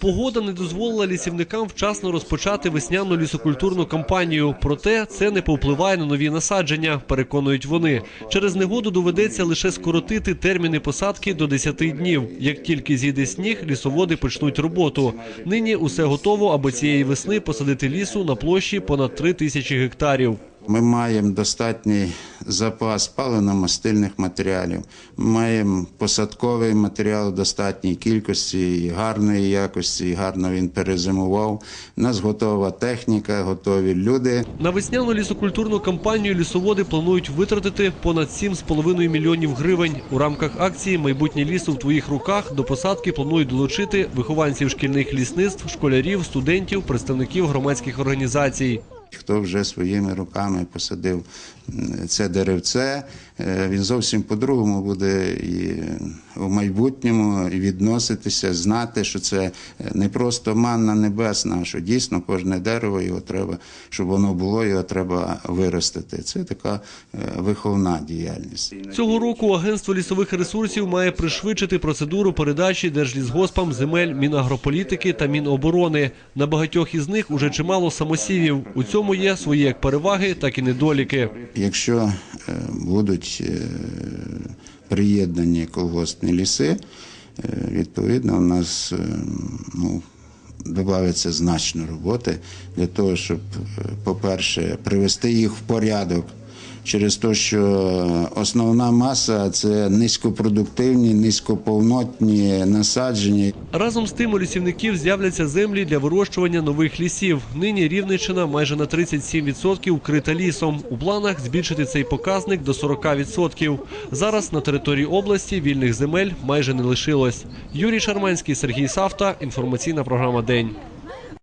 Погода не дозволила лісівникам вчасно розпочати весняну лісокультурну кампанію. Проте це не повпливає на нові насадження, переконують вони. Через негоду доведеться лише скоротити терміни посадки до 10 днів. Як тільки зійде сніг, лісоводи почнуть роботу. Нині усе готово, аби цієї весни посадити лісу на площі понад 3 тисячі гектарів. Ми маємо достатній запас паливно-мастильних матеріалів. Ми маємо посадковий матеріал достатній кількості, і гарної якості, і гарно він перезимував. У нас готова техніка, готові люди. На весняну лісокультурну кампанію лісоводи планують витратити понад 7,5 мільйонів гривень. У рамках акції Майбутнє лісу в твоїх руках до посадки планують долучити вихованців шкільних лісництв, школярів, студентів, представників громадських організацій. Хто вже своїми руками посадив це деревце, він зовсім по-другому буде і в майбутньому і відноситися, знати, що це не просто манна небесна, а що дійсно кожне дерево його треба, щоб воно було, його треба виростити. Це така е, виховна діяльність. Цього року агентство лісових ресурсів має пришвидшити процедуру передачі держлісгоспам земель Мінагрополітики та Міноборони. На багатьох із них уже чимало самосівів. У цьому є свої як переваги, так і недоліки. Якщо е, будуть е, приєднані колгоспні ліси, е, відповідно, у нас е, ну, додається значно роботи для того, щоб, по-перше, привести їх в порядок. Через те, що основна маса це низькопродуктивні, низькоповнотні насадження. Разом з тим у лісівників з'являться землі для вирощування нових лісів. Нині Рівненщина майже на 37% вкрита лісом. У планах збільшити цей показник до 40%. Зараз на території області вільних земель майже не лишилось. Юрій Шарманський, Сергій Савта. Інформаційна програма День.